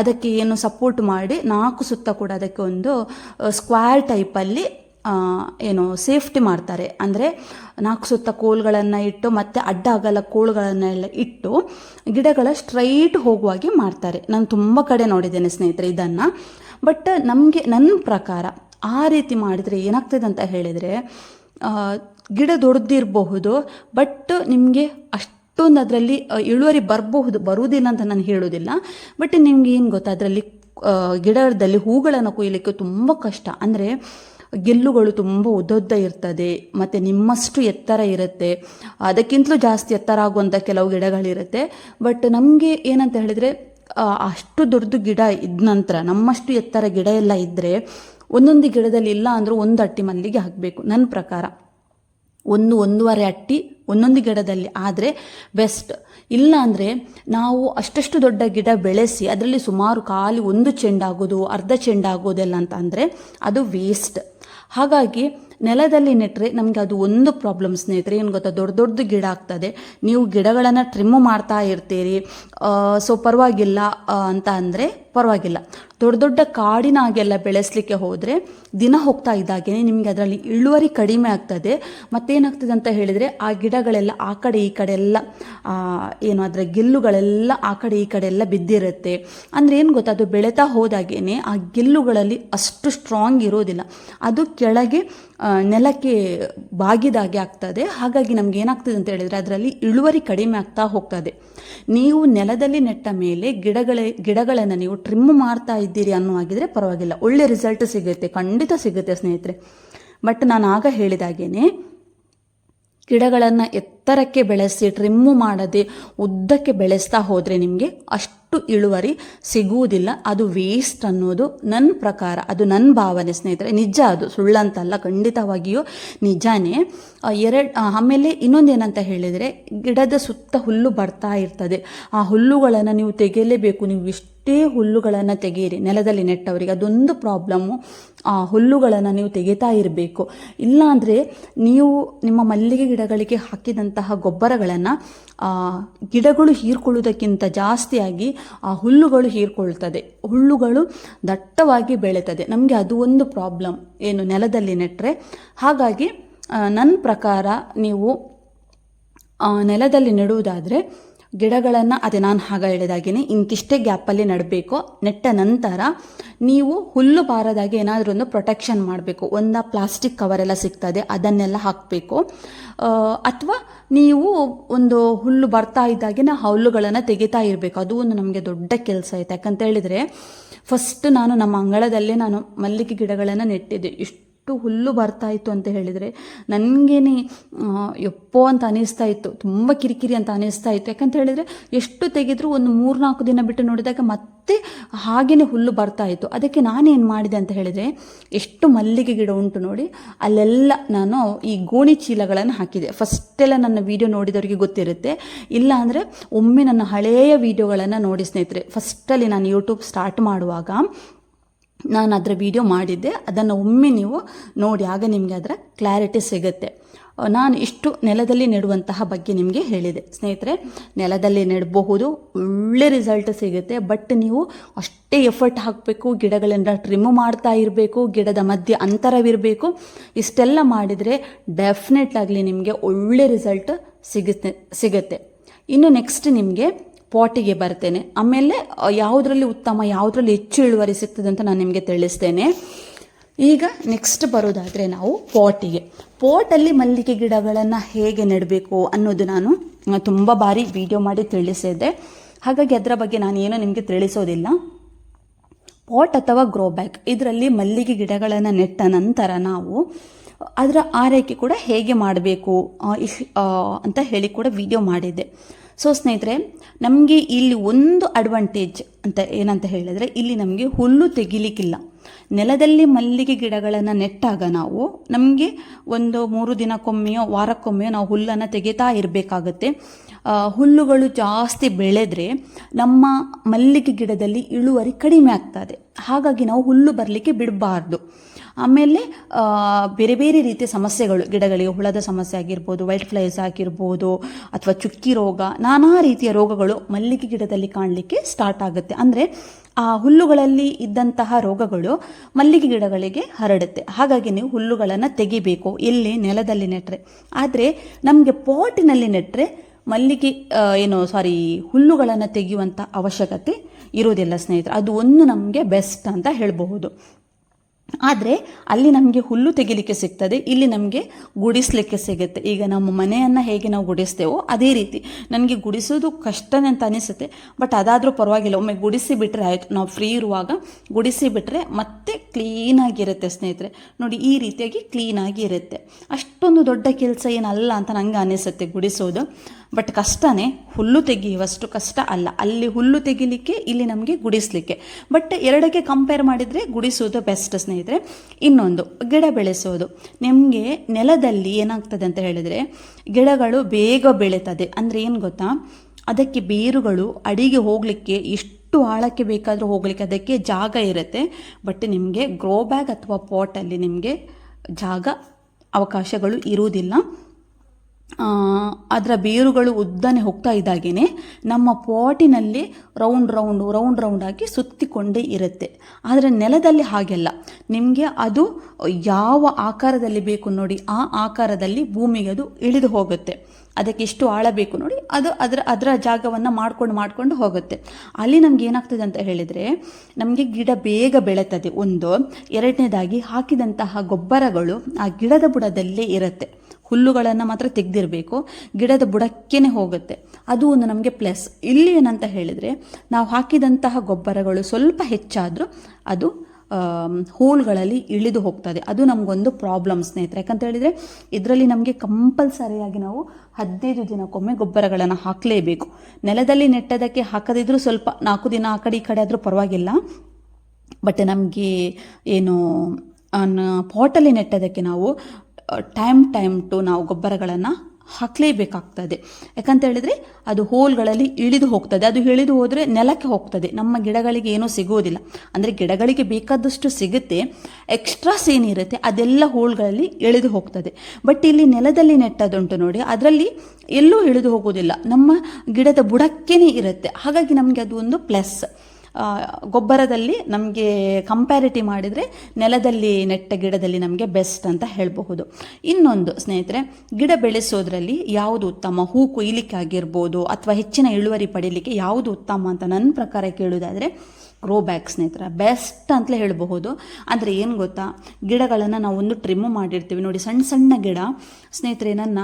ಅದಕ್ಕೆ ಏನು ಸಪೋರ್ಟ್ ಮಾಡಿ ನಾಲ್ಕು ಸುತ್ತ ಕೂಡ ಅದಕ್ಕೆ ಒಂದು ಸ್ಕ್ವೇರ್ ಟೈಪಲ್ಲಿ ಏನು ಸೇಫ್ಟಿ ಮಾಡ್ತಾರೆ. ಅಂದರೆ ನಾಲ್ಕು ಸುತ್ತ ಕೋಲ್ಗಳನ್ನು ಇಟ್ಟು, ಮತ್ತು ಅಡ್ಡ ಆಗಲ್ಲ ಕೋಳುಗಳನ್ನೆಲ್ಲ ಇಟ್ಟು ಗಿಡಗಳ ಸ್ಟ್ರೈಟ್ ಹೋಗುವಾಗೆ ಮಾಡ್ತಾರೆ. ನಾನು ತುಂಬ ಕಡೆ ನೋಡಿದ್ದೇನೆ ಸ್ನೇಹಿತರೆ ಇದನ್ನು. ಬಟ್ ನಮಗೆ ನನ್ನ ಪ್ರಕಾರ ಆ ರೀತಿ ಮಾಡಿದರೆ ಏನಾಗ್ತದೆ ಅಂತ ಹೇಳಿದರೆ ಗಿಡ ದೊಡ್ಡದಿರಬಹುದು ಬಟ್ ನಿಮಗೆ ಅಷ್ಟೊಂದು ಅದರಲ್ಲಿ ಇಳುವರಿ ಬರಬಹುದು, ಬರುವುದಿಲ್ಲ ಅಂತ ನಾನು ಹೇಳೋದಿಲ್ಲ ಬಟ್ ನಿಮ್ಗೆ ಏನು ಗೊತ್ತಾ, ಅದರಲ್ಲಿ ಗಿಡದಲ್ಲಿ ಹೂಗಳನ್ನು ಕೊಯ್ಯಲಿಕ್ಕೆ ತುಂಬ ಕಷ್ಟ. ಅಂದರೆ ಗೆಲ್ಲುಗಳು ತುಂಬ ಉದ್ದ ಇರ್ತದೆ, ಮತ್ತು ನಿಮ್ಮಷ್ಟು ಎತ್ತರ ಇರುತ್ತೆ. ಅದಕ್ಕಿಂತಲೂ ಜಾಸ್ತಿ ಎತ್ತರ ಆಗುವಂಥ ಕೆಲವು ಗಿಡಗಳಿರುತ್ತೆ. ಬಟ್ ನಮಗೆ ಏನಂತ ಹೇಳಿದರೆ ಅಷ್ಟು ದೊಡ್ಡದು ಗಿಡ ಇದ್ದ ನಂತರ, ನಮ್ಮಷ್ಟು ಎತ್ತರ ಗಿಡ ಎಲ್ಲ ಇದ್ದರೆ ಒಂದೊಂದು ಗಿಡದಲ್ಲಿ ಇಲ್ಲ ಅಂದರೂ ಒಂದು ಅಟ್ಟಿ ಮಲ್ಲಿಗೆ ಹಾಕಬೇಕು ನನ್ನ ಪ್ರಕಾರ. ಒಂದು ಒಂದೂವರೆ ಅಟ್ಟಿ ಒಂದೊಂದು ಗಿಡದಲ್ಲಿ ಆದರೆ ಬೆಸ್ಟ್. ಇಲ್ಲ ಅಂದರೆ ನಾವು ಅಷ್ಟಷ್ಟು ದೊಡ್ಡ ಗಿಡ ಬೆಳೆಸಿ ಅದರಲ್ಲಿ ಸುಮಾರು ಖಾಲಿ ಒಂದು ಚೆಂಡಾಗೋದು ಅರ್ಧ ಚೆಂಡಾಗೋದೆಲ್ಲ ಅಂತ ಅಂದರೆ ಅದು ವೇಸ್ಟ್ ಹಾಗಾಗಿ ನೆಲದಲ್ಲಿ ನೆಟ್ಟರೆ ನಮಗೆ ಅದು ಒಂದು ಪ್ರಾಬ್ಲಮ್ ಸ್ನೇಹಿತರೆ. ಏನು ಗೊತ್ತಾ? ದೊಡ್ಡ ದೊಡ್ಡ ಗಿಡ ಆಗ್ತದೆ. ನೀವು ಗಿಡಗಳನ್ನು ಟ್ರಿಮ್ಮು ಮಾಡ್ತಾ ಇರ್ತೀರಿ. ಸೊ ಪರವಾಗಿಲ್ಲ ಅಂತ ಅಂದರೆ ಪರವಾಗಿಲ್ಲ. ದೊಡ್ಡ ದೊಡ್ಡ ಕಾಡಿನಾಗೆಲ್ಲ ಬೆಳೆಸಲಿಕ್ಕೆ ಹೋದರೆ ದಿನ ಹೋಗ್ತಾ ಇದ್ದಾಗೇ ನಿಮಗೆ ಅದರಲ್ಲಿ ಇಳುವರಿ ಕಡಿಮೆ ಆಗ್ತದೆ. ಮತ್ತೇನಾಗ್ತದೆ ಅಂತ ಹೇಳಿದರೆ ಆ ಗಿಡಗಳೆಲ್ಲ ಆ ಕಡೆ ಈ ಕಡೆ ಎಲ್ಲ ಏನು ಅದರ ಗೆಲ್ಲುಗಳೆಲ್ಲ ಆ ಕಡೆ ಈ ಕಡೆ ಎಲ್ಲ ಬಿದ್ದಿರುತ್ತೆ. ಅಂದರೆ ಏನು ಗೊತ್ತಾ? ಅದು ಬೆಳೀತಾ ಹೋದಾಗೇನೆ ಆ ಗೆಲ್ಲುಗಳಲ್ಲಿ ಅಷ್ಟು ಸ್ಟ್ರಾಂಗ್ ಇರೋದಿಲ್ಲ. ಅದು ಕೆಳಗೆ ನೆಲಕ್ಕೆ ಬಾಗಿದಾಗೆ ಆಗ್ತದೆ. ಹಾಗಾಗಿ ನಮ್ಗೆ ಏನಾಗ್ತದೆ ಅಂತ ಹೇಳಿದ್ರೆ ಅದರಲ್ಲಿ ಇಳುವರಿ ಕಡಿಮೆ ಆಗ್ತಾ ಹೋಗ್ತದೆ. ನೀವು ನೆಲದಲ್ಲಿ ನೆಟ್ಟ ಮೇಲೆ ಗಿಡಗಳ, ಗಿಡಗಳನ್ನು ನೀವು ಟ್ರಿಮ್ ಮಾಡ್ತಾ ಇದ್ದೀರಿ ಅನ್ನುವಾಗಿದ್ರೆ ಪರವಾಗಿಲ್ಲ. ಒಳ್ಳೆ ರಿಸಲ್ಟ್ ಸಿಗುತ್ತೆ, ಖಂಡಿತ ಸಿಗುತ್ತೆ ಸ್ನೇಹಿತರೆ. ಬಟ್ ನಾನು ಆಗ ಹೇಳಿದಾಗೇನೆ ಗಿಡಗಳನ್ನು ಎತ್ತರಕ್ಕೆ ಬೆಳೆಸಿ ಟ್ರಿಮ್ಮು ಮಾಡದೆ ಉದ್ದಕ್ಕೆ ಬೆಳೆಸ್ತಾ ಹೋದರೆ ನಿಮಗೆ ಅಷ್ಟು ಇಳುವರಿ ಸಿಗುವುದಿಲ್ಲ. ಅದು ವೇಸ್ಟ್ ಅನ್ನೋದು ನನ್ನ ಪ್ರಕಾರ, ಅದು ನನ್ನ ಭಾವನೆ ಸ್ನೇಹಿತರೆ. ನಿಜ ಅದು, ಸುಳ್ಳಂತಲ್ಲ, ಖಂಡಿತವಾಗಿಯೂ ನಿಜಾನೇ. ಎರಡು ಆಮೇಲೆ ಇನ್ನೊಂದೇನಂತ ಹೇಳಿದರೆ, ಗಿಡದ ಸುತ್ತ ಹುಲ್ಲು ಬರ್ತಾ ಇರ್ತದೆ. ಆ ಹುಲ್ಲುಗಳನ್ನು ನೀವು ತೆಗೆಯಲೇಬೇಕು, ನೀವು ಎಷ್ಟೇ ಹುಲ್ಲುಗಳನ್ನು ತೆಗೆಯಿರಿ ನೆಲದಲ್ಲಿ ನೆಟ್ಟವರಿಗೆ ಅದೊಂದು ಪ್ರಾಬ್ಲಮ್ಮು ಆ ಹುಲ್ಲುಗಳನ್ನು ನೀವು ತೆಗಿತಾ ಇರಬೇಕು. ಇಲ್ಲಾಂದರೆ ನೀವು ನಿಮ್ಮ ಮಲ್ಲಿಗೆ ಗಿಡಗಳಿಗೆ ಹಾಕಿದಂತಹ ಗೊಬ್ಬರಗಳನ್ನು ಗಿಡಗಳು ಹೀರ್ಕೊಳ್ಳೋದಕ್ಕಿಂತ ಜಾಸ್ತಿಯಾಗಿ ಆ ಹುಲ್ಲುಗಳು ಹೀರ್ಕೊಳ್ತದೆ. ಹುಲ್ಲುಗಳು ದಟ್ಟವಾಗಿ ಬೆಳೀತದೆ. ನಮಗೆ ಅದು ಒಂದು ಪ್ರಾಬ್ಲಮ್ ಏನು, ನೆಲದಲ್ಲಿ ನೆಟ್ಟರೆ ಹಾಗಾಗಿ ನನ್ನ ಪ್ರಕಾರ ನೀವು ನೆಲದಲ್ಲಿ ನೆಡುವುದಾದರೆ ಗಿಡಗಳನ್ನು, ಅದೇ ನಾನು ಹಾಗ ಹೇಳಿದಾಗೇನೆ, ಇಂತಿಷ್ಟೇ ಗ್ಯಾಪಲ್ಲಿ ನೆಡಬೇಕು. ನೆಟ್ಟ ನಂತರ ನೀವು ಹುಲ್ಲು ಬಾರದಾಗೆ ಏನಾದರೂ ಒಂದು ಪ್ರೊಟೆಕ್ಷನ್ ಮಾಡಬೇಕು. ಒಂದು ಪ್ಲಾಸ್ಟಿಕ್ ಕವರೆಲ್ಲ ಸಿಗ್ತದೆ, ಅದನ್ನೆಲ್ಲ ಹಾಕಬೇಕು. ಅಥವಾ ನೀವು ಒಂದು ಹುಲ್ಲು ಬರ್ತಾ ಇದ್ದಾಗೆ ನಾವು ಹುಲ್ಲುಗಳನ್ನು ತೆಗಿತಾ ಇರಬೇಕು. ಅದು ಒಂದು ನಮಗೆ ದೊಡ್ಡ ಕೆಲಸ ಆಯಿತು ಯಾಕಂತ ಹೇಳಿದರೆ ಫಸ್ಟ್ ನಾನು ನಮ್ಮ ಅಂಗಳದಲ್ಲೇ ನಾನು ಮಲ್ಲಿಗೆ ಗಿಡಗಳನ್ನು ನೆಟ್ಟಿದ್ದೆ. ಇಷ್ಟು ಎಷ್ಟು ಹುಲ್ಲು ಬರ್ತಾ ಇತ್ತು ಅಂತ ಹೇಳಿದರೆ ನನಗೇನೆ ಎಪ್ಪೋ ಅಂತ ಅನಿಸ್ತಾ ಇತ್ತು. ತುಂಬ ಕಿರಿಕಿರಿ ಅಂತ ಅನಿಸ್ತಾ ಇತ್ತು. ಯಾಕಂತ ಹೇಳಿದರೆ ಎಷ್ಟು ತೆಗೆದರೂ ಒಂದು ಮೂರ್ನಾಲ್ಕು ದಿನ ಬಿಟ್ಟು ನೋಡಿದಾಗ ಮತ್ತೆ ಹಾಗೇನೆ ಹುಲ್ಲು ಬರ್ತಾ ಇತ್ತು. ಅದಕ್ಕೆ ನಾನೇನು ಮಾಡಿದೆ ಅಂತ ಹೇಳಿದರೆ ಎಷ್ಟು ಮಲ್ಲಿಗೆ ಗಿಡ ಉಂಟು ನೋಡಿ, ಅಲ್ಲೆಲ್ಲ ನಾನು ಈ ಗೋಣಿ ಚೀಲಗಳನ್ನು ಹಾಕಿದೆ. ಫಸ್ಟೆಲ್ಲ ನನ್ನ ವಿಡಿಯೋ ನೋಡಿದವರಿಗೆ ಗೊತ್ತಿರುತ್ತೆ. ಇಲ್ಲ ಅಂದರೆ ಒಮ್ಮೆ ನನ್ನ ಹಳೆಯ ವಿಡಿಯೋಗಳನ್ನು ನೋಡಿ ಸ್ನೇಹಿತರೆ. ಫಸ್ಟಲ್ಲಿ ನಾನು ಯೂಟ್ಯೂಬ್ ಸ್ಟಾರ್ಟ್ ಮಾಡುವಾಗ ನಾನು ಅದರ ವಿಡಿಯೋ ಮಾಡಿದ್ದೆ. ಅದನ್ನು ಒಮ್ಮೆ ನೀವು ನೋಡಿ, ಆಗ ನಿಮಗೆ ಅದರ ಕ್ಲಾರಿಟಿ ಸಿಗುತ್ತೆ. ನಾನು ಇಷ್ಟು ನೆಲದಲ್ಲಿ ನೆಡುವಂತಹ ಬಗ್ಗೆ ನಿಮಗೆ ಹೇಳಿದೆ. ಸ್ನೇಹಿತರೆ, ನೆಲದಲ್ಲಿ ನೆಡಬಹುದು, ಒಳ್ಳೆ ರಿಸಲ್ಟ್ ಸಿಗುತ್ತೆ. ಬಟ್ ನೀವು ಅಷ್ಟೇ ಎಫರ್ಟ್ ಹಾಕಬೇಕು, ಗಿಡಗಳನ್ನು ಟ್ರಿಮ್ ಮಾಡ್ತಾ ಇರಬೇಕು, ಗಿಡದ ಮಧ್ಯೆ ಅಂತರವಿರಬೇಕು. ಇಷ್ಟೆಲ್ಲ ಮಾಡಿದರೆ ಡೆಫಿನೆಟ್ ಆಗಲಿ ನಿಮಗೆ ಒಳ್ಳೆ ರಿಸಲ್ಟ್ ಸಿಗುತ್ತೆ ಸಿಗುತ್ತೆ. ಇನ್ನು ನೆಕ್ಸ್ಟ್ ನಿಮಗೆ ಪಾಟಿಗೆ ಬರ್ತೇನೆ. ಆಮೇಲೆ ಯಾವುದರಲ್ಲಿ ಉತ್ತಮ, ಯಾವುದರಲ್ಲಿ ಹೆಚ್ಚು ಇಳುವರಿ ಸಿಗ್ತದೆ ಅಂತ ನಾನು ನಿಮಗೆ ತಿಳಿಸ್ತೇನೆ. ಈಗ ನೆಕ್ಸ್ಟ್ ಬರೋದಾದರೆ ನಾವು ಪಾಟಿಗೆ. ಪಾಟಲ್ಲಿ ಮಲ್ಲಿಗೆ ಗಿಡಗಳನ್ನು ಹೇಗೆ ನೆಡಬೇಕು ಅನ್ನೋದು ನಾನು ತುಂಬ ಬಾರಿ ವಿಡಿಯೋ ಮಾಡಿ ತಿಳಿಸಿದ್ದೆ. ಹಾಗಾಗಿ ಅದರ ಬಗ್ಗೆ ನಾನು ಏನೂ ನಿಮಗೆ ತಿಳಿಸೋದಿಲ್ಲ. ಪಾಟ್ ಅಥವಾ ಗ್ರೋ ಬ್ಯಾಗ್ ಇದರಲ್ಲಿ ಮಲ್ಲಿಗೆ ಗಿಡಗಳನ್ನು ನೆಟ್ಟ ನಂತರ ನಾವು ಅದರ ಆರೈಕೆ ಕೂಡ ಹೇಗೆ ಮಾಡಬೇಕು ಅಂತ ಹೇಳಿ ಕೂಡ ವಿಡಿಯೋ ಮಾಡಿದ್ದೆ. ಸೊ ಸ್ನೇಹಿತರೆ, ನಮಗೆ ಇಲ್ಲಿ ಒಂದು ಅಡ್ವಾಂಟೇಜ್ ಅಂತ ಏನಂತ ಹೇಳಿದರೆ, ಇಲ್ಲಿ ನಮಗೆ ಹುಲ್ಲು ತೆಗಿಲಿಕ್ಕಿಲ್ಲ. ನೆಲದಲ್ಲಿ ಮಲ್ಲಿಗೆ ಗಿಡಗಳನ್ನು ನೆಟ್ಟಾಗ ನಾವು ನಮಗೆ ಒಂದು ಮೂರು ದಿನಕ್ಕೊಮ್ಮೆಯೋ, ವಾರಕ್ಕೊಮ್ಮೆಯೋ ನಾವು ಹುಲ್ಲನ್ನು ತೆಗಿತಾ ಇರಬೇಕಾಗತ್ತೆ. ಹುಲ್ಲುಗಳು ಜಾಸ್ತಿ ಬೆಳೆದ್ರೆ ನಮ್ಮ ಮಲ್ಲಿಗೆ ಗಿಡದಲ್ಲಿ ಇಳುವರಿ ಕಡಿಮೆ ಆಗ್ತದೆ. ಹಾಗಾಗಿ ನಾವು ಹುಲ್ಲು ಬರಲಿಕ್ಕೆ ಬಿಡಬಾರ್ದು. ಆಮೇಲೆ ಬೇರೆ ಬೇರೆ ರೀತಿಯ ಸಮಸ್ಯೆಗಳು, ಗಿಡಗಳಿಗೆ ಹುಳದ ಸಮಸ್ಯೆ ಆಗಿರ್ಬೋದು ವೈಟ್ ಫ್ಲೈಸ್ ಆಗಿರ್ಬೋದು, ಅಥವಾ ಚುಕ್ಕಿ ರೋಗ, ನಾನಾ ರೀತಿಯ ರೋಗಗಳು ಮಲ್ಲಿಗೆ ಗಿಡದಲ್ಲಿ ಕಾಣಲಿಕ್ಕೆ ಸ್ಟಾರ್ಟ್ ಆಗುತ್ತೆ. ಅಂದರೆ, ಆ ಹುಲ್ಲುಗಳಲ್ಲಿ ಇದ್ದಂತಹ ರೋಗಗಳು ಮಲ್ಲಿಗೆ ಗಿಡಗಳಿಗೆ ಹರಡುತ್ತೆ. ಹಾಗಾಗಿ ನೀವು ಹುಲ್ಲುಗಳನ್ನು ತೆಗಿಬೇಕು. ಎಲ್ಲಿ ನೆಲದಲ್ಲಿ ನೆಟ್ಟರೆ ಆದರೆ, ನಮಗೆ ಪಾಟಿನಲ್ಲಿ ನೆಟ್ಟರೆ ಮಲ್ಲಿಗೆ ಏನು ಸಾರಿ ಹುಲ್ಲುಗಳನ್ನು ತೆಗೆಯುವಂಥ ಅವಶ್ಯಕತೆ ಇರೋದಿಲ್ಲ ಸ್ನೇಹಿತರೆ. ಅದು ಒಂದು ನಮಗೆ ಬೆಸ್ಟ್ ಅಂತ ಹೇಳಬಹುದು. ಆದರೆ ಅಲ್ಲಿ ನಮಗೆ ಹುಲ್ಲು ತೆಗಿಲಿಕ್ಕೆ ಸಿಗ್ತದೆ, ಇಲ್ಲಿ ನಮಗೆ ಗುಡಿಸ್ಲಿಕ್ಕೆ ಸಿಗುತ್ತೆ. ಈಗ ನಮ್ಮ ಮನೆಯನ್ನು ಹೇಗೆ ನಾವು ಗುಡಿಸ್ತೇವೋ ಅದೇ ರೀತಿ. ನನಗೆ ಗುಡಿಸೋದು ಕಷ್ಟನೇ ಅಂತ ಅನಿಸುತ್ತೆ ಬಟ್ ಅದಾದರೂ ಪರವಾಗಿಲ್ಲ. ಒಮ್ಮೆ ಗುಡಿಸಿ ಬಿಟ್ಟರೆ ಆಯಿತು. ನಾವು ಫ್ರೀ ಇರುವಾಗ ಗುಡಿಸಿ ಬಿಟ್ಟರೆ ಮತ್ತೆ ಕ್ಲೀನಾಗಿರುತ್ತೆ ಸ್ನೇಹಿತರೆ. ನೋಡಿ, ಈ ರೀತಿಯಾಗಿ ಕ್ಲೀನಾಗಿ ಇರುತ್ತೆ. ಅಷ್ಟೊಂದು ದೊಡ್ಡ ಕೆಲಸ ಏನಲ್ಲ ಅಂತ ನನಗೆ ಅನಿಸುತ್ತೆ ಗುಡಿಸೋದು. ಬಟ್ ಕಷ್ಟನೇ ಹುಲ್ಲು ತೆಗೆಯುವಷ್ಟು ಕಷ್ಟ ಅಲ್ಲ. ಅಲ್ಲಿ ಹುಲ್ಲು ತೆಗಿಲಿಕ್ಕೆ, ಇಲ್ಲಿ ನಮಗೆ ಗುಡಿಸ್ಲಿಕ್ಕೆ. ಬಟ್ ಎರಡಕ್ಕೆ ಕಂಪೇರ್ ಮಾಡಿದರೆ ಗುಡಿಸೋದು ಬೆಸ್ಟ್ ಸ್ನೇಹಿತರೆ. ಇನ್ನೊಂದು, ಗಿಡ ಬೆಳೆಸೋದು. ನಿಮಗೆ ನೆಲದಲ್ಲಿ ಏನಾಗ್ತದೆ ಅಂತ ಹೇಳಿದರೆ, ಗಿಡಗಳು ಬೇಗ ಬೆಳೀತದೆ. ಅಂದರೆ ಏನು ಗೊತ್ತಾ? ಅದಕ್ಕೆ ಬೇರುಗಳು ಅಡಿಗೆ ಹೋಗಲಿಕ್ಕೆ ಎಷ್ಟು ಆಳಕ್ಕೆ ಬೇಕಾದರೂ ಹೋಗಲಿಕ್ಕೆ ಅದಕ್ಕೆ ಜಾಗ ಇರುತ್ತೆ. ಬಟ್ ನಿಮಗೆ ಗ್ರೋ ಬ್ಯಾಗ್ ಅಥವಾ ಪಾಟಲ್ಲಿ ನಿಮಗೆ ಜಾಗ, ಅವಕಾಶಗಳು ಇರುವುದಿಲ್ಲ. ಅದರ ಬೇರುಗಳು ಉದ್ದನೆ ಹೋಗ್ತಾ ಇದ್ದಾಗೇನೆ ನಮ್ಮ ಪಾಟಿನಲ್ಲಿ ರೌಂಡ್ ರೌಂಡ್ ರೌಂಡ್ ರೌಂಡ್ ಆಗಿ ಸುತ್ತಿಕೊಂಡೇ ಇರುತ್ತೆ. ಆದರೆ ನೆಲದಲ್ಲಿ ಹಾಗೆಲ್ಲ. ನಿಮಗೆ ಅದು ಯಾವ ಆಕಾರದಲ್ಲಿ ಬೇಕು ನೋಡಿ, ಆ ಆಕಾರದಲ್ಲಿ ಭೂಮಿಗೆ ಅದು ಇಳಿದು ಹೋಗುತ್ತೆ. ಅದಕ್ಕೆ ಎಷ್ಟು ಆಳ ಬೇಕು ನೋಡಿ, ಅದು ಅದರ ಅದರ ಜಾಗವನ್ನು ಮಾಡ್ಕೊಂಡು ಮಾಡ್ಕೊಂಡು ಹೋಗುತ್ತೆ. ಅಲ್ಲಿ ನಮ್ಗೆ ಏನಾಗ್ತದೆ ಅಂತ ಹೇಳಿದರೆ, ನಮಗೆ ಗಿಡ ಬೇಗ ಬೆಳೆತದೆ. ಒಂದು, ಎರಡನೇದಾಗಿ ಹಾಕಿದಂತಹ ಗೊಬ್ಬರಗಳು ಆ ಗಿಡದ ಬುಡದಲ್ಲೇ ಇರುತ್ತೆ. ಹುಲ್ಲುಗಳನ್ನು ಮಾತ್ರ ತೆಗೆದಿರಬೇಕು. ಗಿಡದ ಬುಡಕ್ಕೇನೆ ಹೋಗುತ್ತೆ. ಅದು ಒಂದು ನಮಗೆ ಪ್ಲಸ್. ಇಲ್ಲಿ ಏನಂತ ಹೇಳಿದರೆ, ನಾವು ಹಾಕಿದಂತಹ ಗೊಬ್ಬರಗಳು ಸ್ವಲ್ಪ ಹೆಚ್ಚಾದರೂ ಅದು ಹೋಲ್ಗಳಲ್ಲಿ ಇಳಿದು ಹೋಗ್ತದೆ. ಅದು ನಮಗೊಂದು ಪ್ರಾಬ್ಲಮ್ ಸ್ನೇಹಿತರೆ. ಯಾಕಂತ ಹೇಳಿದರೆ, ಇದರಲ್ಲಿ ನಮಗೆ ಕಂಪಲ್ಸರಿಯಾಗಿ ನಾವು ಹದಿನೈದು ದಿನಕ್ಕೊಮ್ಮೆ ಗೊಬ್ಬರಗಳನ್ನು ಹಾಕಲೇಬೇಕು. ನೆಲದಲ್ಲಿ ನೆಟ್ಟದಕ್ಕೆ ಹಾಕದಿದ್ರೂ ಸ್ವಲ್ಪ ನಾಲ್ಕು ದಿನ ಆ ಕಡೆ ಈ ಕಡೆ ಆದರೂ ಪರವಾಗಿಲ್ಲ. ಬಟ್ ನಮಗೆ ಏನು ಪಾಟಲ್ಲಿ ನೆಟ್ಟದಕ್ಕೆ ನಾವು ಟೈಮ್ ಟೈಮ್ ಟು ನಾವು ಗೊಬ್ಬರಗಳನ್ನು ಹಾಕಲೇಬೇಕಾಗ್ತದೆ. ಯಾಕಂತ ಹೇಳಿದರೆ ಅದು ಹೋಲ್ಗಳಲ್ಲಿ ಇಳಿದು ಹೋಗ್ತದೆ. ಅದು ಇಳಿದು ಹೋದರೆ ನೆಲಕ್ಕೆ ಹೋಗ್ತದೆ. ನಮ್ಮ ಗಿಡಗಳಿಗೆ ಏನೂ ಸಿಗೋದಿಲ್ಲ. ಅಂದರೆ ಗಿಡಗಳಿಗೆ ಬೇಕಾದಷ್ಟು ಸಿಗುತ್ತೆ. ಎಕ್ಸ್ಟ್ರಾಸ್ ಏನಿರುತ್ತೆ ಅದೆಲ್ಲ ಹೋಲ್ಗಳಲ್ಲಿ ಇಳಿದು ಹೋಗ್ತದೆ. ಬಟ್ ಇಲ್ಲಿ ನೆಲದಲ್ಲಿ ನೆಟ್ಟದುಂಟು ನೋಡಿ, ಅದರಲ್ಲಿ ಎಲ್ಲೂ ಇಳಿದು ಹೋಗೋದಿಲ್ಲ ನಮ್ಮ ಗಿಡದ ಬುಡಕ್ಕೇನೆ ಇರುತ್ತೆ. ಹಾಗಾಗಿ ನಮಗೆ ಅದು ಒಂದು ಪ್ಲಸ್ ಗೊಬ್ಬರದಲ್ಲಿ ನಮಗೆ ಕಂಪ್ಯಾರಿಟಿ ಮಾಡಿದರೆ ನೆಲದಲ್ಲಿ ನೆಟ್ಟ ಗಿಡದಲ್ಲಿ ನಮಗೆ ಬೆಸ್ಟ್ ಅಂತ ಹೇಳಬಹುದು. ಇನ್ನೊಂದು ಸ್ನೇಹಿತರೆ, ಗಿಡ ಬೆಳೆಸೋದ್ರಲ್ಲಿ ಯಾವುದು ಉತ್ತಮ? ಹೂ ಕೊಯ್ಲಿಕ್ಕೆ ಆಗಿರ್ಬೋದು ಅಥವಾ ಹೆಚ್ಚಿನ ಇಳುವರಿ ಪಡೀಲಿಕ್ಕೆ ಯಾವುದು ಉತ್ತಮ ಅಂತ ನನ್ನ ಪ್ರಕಾರ ಕೇಳೋದಾದರೆ ಗ್ರೋ ಬ್ಯಾಗ್ ಸ್ನೇಹಿತರ ಬೆಸ್ಟ್ ಅಂತಲೇ ಹೇಳಬಹುದು. ಅಂದರೆ ಏನು ಗೊತ್ತಾ? ಗಿಡಗಳನ್ನು ನಾವು ಒಂದು ಟ್ರಿಮ್ಮು ಮಾಡಿರ್ತೀವಿ. ನೋಡಿ ಸಣ್ಣ ಸಣ್ಣ ಗಿಡ, ಸ್ನೇಹಿತರೆ, ನನ್ನ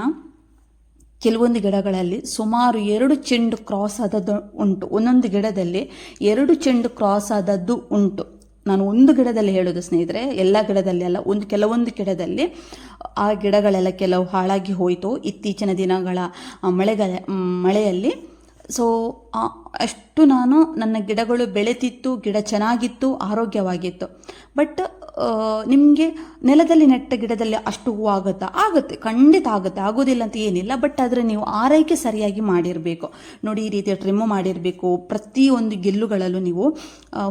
ಕೆಲವೊಂದು ಗಿಡಗಳಲ್ಲಿ ಸುಮಾರು ಎರಡು ಚೆಂಡು ಕ್ರಾಸ್ ಆದದ್ದು ಉಂಟು. ಒಂದೊಂದು ಗಿಡದಲ್ಲಿ ಎರಡು ಚೆಂಡು ಕ್ರಾಸ್ ಆದದ್ದು ಉಂಟು. ನಾನು ಒಂದು ಗಿಡದಲ್ಲಿ ಹೇಳೋದು ಸ್ನೇಹಿತರೆ ಎಲ್ಲ ಗಿಡದಲ್ಲಿ ಅಲ್ಲ ಒಂದು ಕೆಲವೊಂದು ಗಿಡದಲ್ಲಿ ಆ ಗಿಡಗಳೆಲ್ಲ ಕೆಲವು ಹಾಳಾಗಿ ಹೋಯಿತು. ಇತ್ತೀಚಿನ ದಿನಗಳ ಮಳೆಗಾಲ ಮಳೆಯಲ್ಲಿ. ಸೊ ಆ, ಅಷ್ಟು ನಾನು ನನ್ನ ಗಿಡಗಳು ಬೆಳೆತಿತ್ತು, ಗಿಡ ಚೆನ್ನಾಗಿತ್ತು, ಆರೋಗ್ಯವಾಗಿತ್ತು. ಬಟ್ ನಿಮಗೆ ನೆಲದಲ್ಲಿ ನೆಟ್ಟ ಗಿಡದಲ್ಲಿ ಅಷ್ಟು ಹೂವು ಆಗುತ್ತಾ? ಆಗುತ್ತೆ, ಖಂಡಿತ ಆಗುತ್ತೆ ಆಗೋದಿಲ್ಲ ಅಂತ ಏನಿಲ್ಲ ಬಟ್ ಆದರೆ ನೀವು ಆರೈಕೆ ಸರಿಯಾಗಿ ಮಾಡಿರಬೇಕು. ನೋಡಿ, ಈ ರೀತಿ ಟ್ರಿಮ್ ಮಾಡಿರಬೇಕು. ಪ್ರತಿಯೊಂದು ಗೆಲ್ಲುಗಳಲ್ಲೂ ನೀವು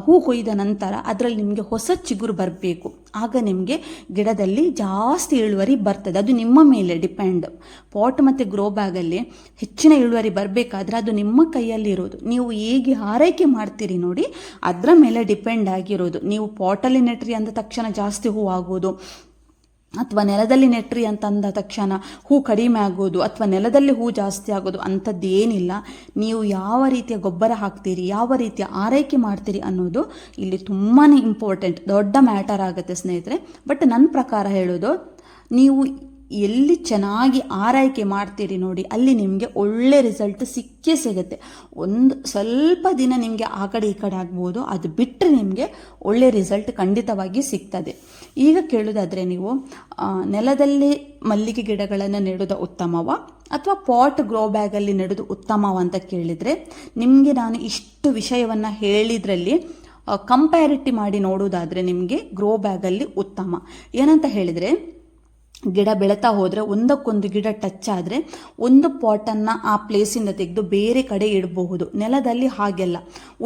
ಹೂ ಕೊಯ್ದ ನಂತರ ಅದರಲ್ಲಿ ನಿಮಗೆ ಹೊಸ ಚಿಗುರು ಬರಬೇಕು. ಆಗ ನಿಮಗೆ ಗಿಡದಲ್ಲಿ ಜಾಸ್ತಿ ಇಳುವರಿ ಬರ್ತದೆ. ಅದು ನಿಮ್ಮ ಮೇಲೆ ಡಿಪೆಂಡ್ ಪಾಟ್ ಮತ್ತು ಗ್ರೋ ಬ್ಯಾಗಲ್ಲಿ ಹೆಚ್ಚಿನ ಇಳುವರಿ ಬರಬೇಕಾದ್ರೆ ಅದು ನಿಮ್ಮ ಕೈಯಲ್ಲಿರೋದು. ನೀವು ಹೇಗೆ ಆರೈಕೆ ಮಾಡ್ತೀರಿ ನೋಡಿ, ಅದರ ಮೇಲೆ ಡಿಪೆಂಡ್ ಆಗಿರೋದು. ನೀವು ಪಾಟಲ್ಲಿ ನೆಟ್ರಿ ಅಂದ ತಕ್ಷಣ ಜಾಸ್ತಿ ಹೂ ಆಗೋದು, ಅಥವಾ ನೆಲದಲ್ಲಿ ನೆಟ್ರಿ ಅಂತ ಅಂದ ತಕ್ಷಣ ಹೂ ಕಡಿಮೆ ಆಗೋದು, ಅಥವಾ ನೆಲದಲ್ಲಿ ಹೂ ಜಾಸ್ತಿ ಆಗೋದು ಅಂಥದ್ದೇನಿಲ್ಲ ನೀವು ಯಾವ ರೀತಿಯ ಗೊಬ್ಬರ ಹಾಕ್ತೀರಿ, ಯಾವ ರೀತಿಯ ಆರೈಕೆ ಮಾಡ್ತೀರಿ ಅನ್ನೋದು ಇಲ್ಲಿ ತುಂಬಾ ಇಂಪಾರ್ಟೆಂಟ್ ದೊಡ್ಡ ಮ್ಯಾಟರ್ ಆಗುತ್ತೆ ಸ್ನೇಹಿತರೆ. ಬಟ್ ನನ್ನ ಪ್ರಕಾರ ಹೇಳೋದು, ನೀವು ಎಲ್ಲಿ ಚೆನ್ನಾಗಿ ಆರೈಕೆ ಮಾಡ್ತೀರಿ ನೋಡಿ, ಅಲ್ಲಿ ನಿಮಗೆ ಒಳ್ಳೆ ರಿಸಲ್ಟ್ ಸಿಕ್ಕೇ ಸಿಗುತ್ತೆ. ಒಂದು ಸ್ವಲ್ಪ ದಿನ ನಿಮಗೆ ಆ ಕಡೆ ಈ ಕಡೆ ಆಗ್ಬೋದು, ಅದು ಬಿಟ್ಟರೆ ನಿಮಗೆ ಒಳ್ಳೆ ರಿಸಲ್ಟ್ ಖಂಡಿತವಾಗಿ ಸಿಗ್ತದೆ. ಈಗ ಕೇಳೋದಾದರೆ ನೀವು ನೆಲದಲ್ಲಿ ಮಲ್ಲಿಗೆ ಗಿಡಗಳನ್ನು ನೆಡೋದು ಉತ್ತಮವ? ಅಥವಾ ಪಾಟ್ ಗ್ರೋ ಬ್ಯಾಗಲ್ಲಿ ನೆಡೋದು ಉತ್ತಮವ ಅಂತ ಕೇಳಿದರೆ, ನಿಮಗೆ ನಾನು ಇಷ್ಟು ವಿಷಯವನ್ನು ಹೇಳಿದ್ರಲ್ಲಿ ಕಂಪ್ಯಾರಿಟಿ ಮಾಡಿ ನೋಡೋದಾದರೆ ನಿಮಗೆ ಗ್ರೋ ಬ್ಯಾಗಲ್ಲಿ ಉತ್ತಮ. ಏನಂತ ಹೇಳಿದರೆ ಗಿಡ ಬೆಳೀತಾ ಹೋದರೆ ಒಂದಕ್ಕೊಂದು ಗಿಡ ಟಚ್ ಆದರೆ ಒಂದು ಪಾಟನ್ನು ಆ ಪ್ಲೇಸಿಂದ ತೆಗೆದು ಬೇರೆ ಕಡೆ ಇಡಬಹುದು. ನೆಲದಲ್ಲಿ ಹಾಗೆಲ್ಲ.